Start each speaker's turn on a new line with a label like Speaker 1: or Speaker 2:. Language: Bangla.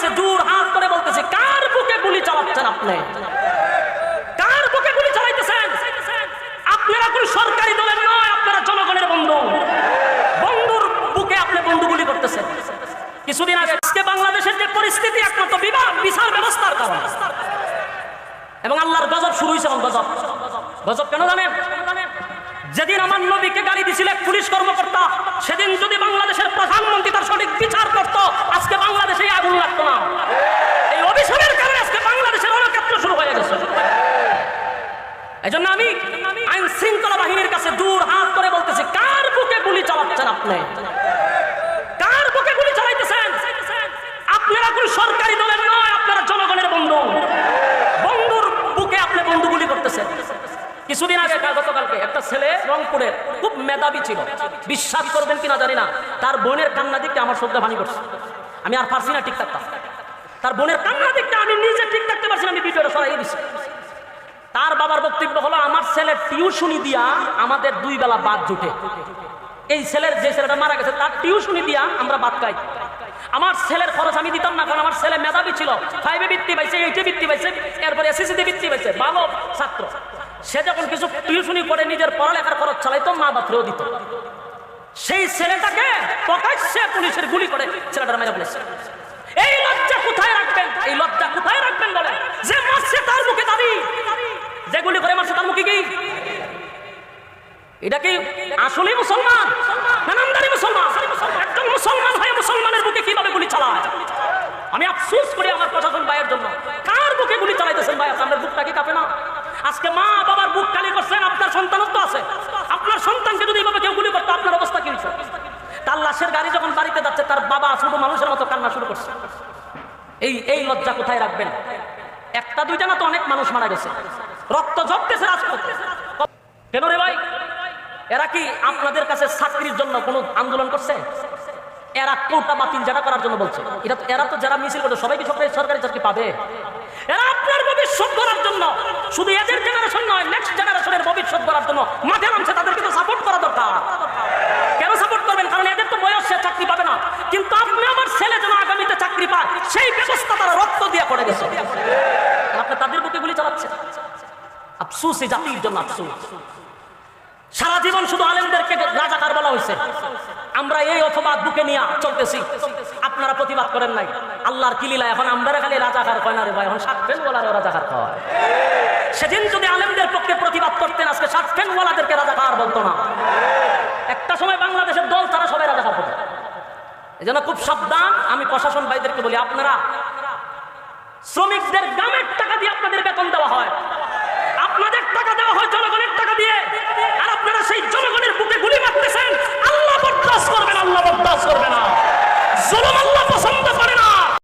Speaker 1: কাছে দূর হাত করে বলতেছে, কার বুকে গুলি চালাচ্ছেন আপনি? কার বুকে গুলি চালাইতেছেন? আপনারা কোন সরকারি দলের নয়, আপনারা জনগণের বন্ধু। বন্ধুর বুকে আপনি বন্ধু গুলি করতেছেন। কিছুদিন আগে আজকে বাংলাদেশের যে পরিস্থিতি, একমাত্র বিবাহ বিচার ব্যবস্থার কারণে। এবং আল্লাহর গজব শুরু হয়েছে গজব। গজব কেন জানেন? যেদিন আমার নবীকে গাড়ি দিছিল এক পুলিশ কর্মকর্তা, সেদিন যদি বাংলাদেশের প্রধানমন্ত্রী তার সঠিক বিচার করত, আজকে বাংলাদেশে আগুন লাগতো না। এই অভিশাপের কারণে আজকে বাংলাদেশের অনক্ষেত্র শুরু হয়ে গেছে। এই জন্য আমি আইন শৃঙ্খলা বাহিনীর কাছে দূর হাত করে বলতেছি, কার বুকে গুলি চালাচ্ছেন আপনি কার বুকে গুলি চালাইতেছেন আপনারা কোন সরকারি দলের নয় আপনারা জনগণের বন্ধু বন্ধুর বুকে আপনি বন্ধু গুলি করতেছেন কিছুদিন আগে গতকালকে একটা ছেলে রংপুরের খুব মেধাবী ছিল। বিশ্বাস করবেন কিনা জানি না। তার বোনের কান্না দিকটা আমার শ্রদ্ধা ভানি করছে আমি আর পারছি না ঠিক থাকতাম তার বোনের কান্না দিকটা আমি নিজে ঠিক থাকতে পারছি না, আমি ভিডিওটা সরাই দিচ্ছি তার বাবার বক্তব্য হলো, আমার ছেলের টিউশনি দিয়া আমাদের দুই বেলা বাদ জুটে। এই ছেলের যে ছেলেটা মারা গেছে, তার টিউশনি দিয়া আমরা বাদ খাই। আমার ছেলের খরচ আমি দিতাম না, কারণ আমার ছেলে মেধাবী ছিল। ফাইভে বৃত্তি পাইছে এইটে বৃত্তি পাইছে, এরপরে এসএসসিতে বৃত্তি পাইছে। ভালো ছাত্র। সে যখন কিছু টিউশনি করে, নিজের পড়ালেখার খরচ চালাইতো, মা বাপরেও দিত। সেই ছেলেটাকে প্রকাশ্যে পুলিশের গুলি করে ছেলেটার মেরে ফেলেছে। এই লজ্জা কোথায় রাখবেন? এই লজ্জা কোথায় রাখবেন বলে যে মারছে তার মুখে দাবি। যে গুলি করে মারছে তার মুখে কি? এটা কি আসলে মুসলমান? না নামদারি মুসলমান? একজন মুসলমান হয়ে মুসলমানের বুকে কীভাবে গুলি চালায়? আমি আফসোস করি আমার প্রশাসন ভাইয়ের জন্য। কার বুকে গুলি চালাইতেছেন ভাই? আপনার বুকটা কি কাঁপে না? আজকে মা বুক খালি করছেন আপনার সন্তানত্ব আছে। আপনার সন্তানকে যদি কেউ গুলি করতো, আপনার অবস্থা তার লাশের গাড়ি যখন বাড়িতে যাচ্ছে, তার বাবা মানুষের মতো কান্না শুরু করছে। এই এই লজ্জা কোথায় রাখবেন? একটা, দুইটা না তো অনেক মানুষ মারা গেছে। রক্ত রাজপথে। কেন রে ভাই? এরা কি আপনাদের কাছে চাকরির জন্য কোনো আন্দোলন করছে? এরা কোটা বাতিল যারা করার জন্য বলছে। এটা তো এরা তো যারা মিছিল করছে সবাই কি সরকারি সরকারি চাকরি পাবে। এরা আপনার ভবিষ্যৎ করার জন্য, শুধু এদের জেনারেশন নয় নেক্সট জেনারেশনের ভবিষ্যৎ করার জন্য মাঠে নামছে, তাদেরকে তো সাপোর্ট করা দরকার। কেন সাপোর্ট করবেন? কারণ এদের তো বয়স, সে চাকরি পাবে না। কিন্তু আপনি আমার ছেলে যেন আগামীতে চাকরি পায়, সেই ব্যবস্থা তারা রক্ত দিয়ে করে গেছে আপনি তাদের বুকে গুলি চালাচ্ছেন। আফসুস এই জাতির জন্য আফসুস। সারা জীবন শুধু আলেমদেরকে রাজাকার বলা হয়েছে। আমরা এই অপবাদ বুকে নিয়ে চলতেছি। আপনারা প্রতিবাদ করেন নাই। আল্লাহর কিলিলা এখন আমরা খালি রাজাকার কয় না রে ভাই? এখন বলারও রাজাকার কয় সেদিন যদি আলেমদের পক্ষে প্রতিবাদ করতেন, আজকে সাতফেন ওয়ালাদেরকে রাজাকার বলতো না। একটা সময় বাংলাদেশের দল, তারা সবাই রাজাকার হতো এই জন্য খুব সাবধান। আমি প্রশাসন ভাইদেরকে বলি, আপনারা শ্রমিকদের গ্রামের টাকা দিয়ে হয়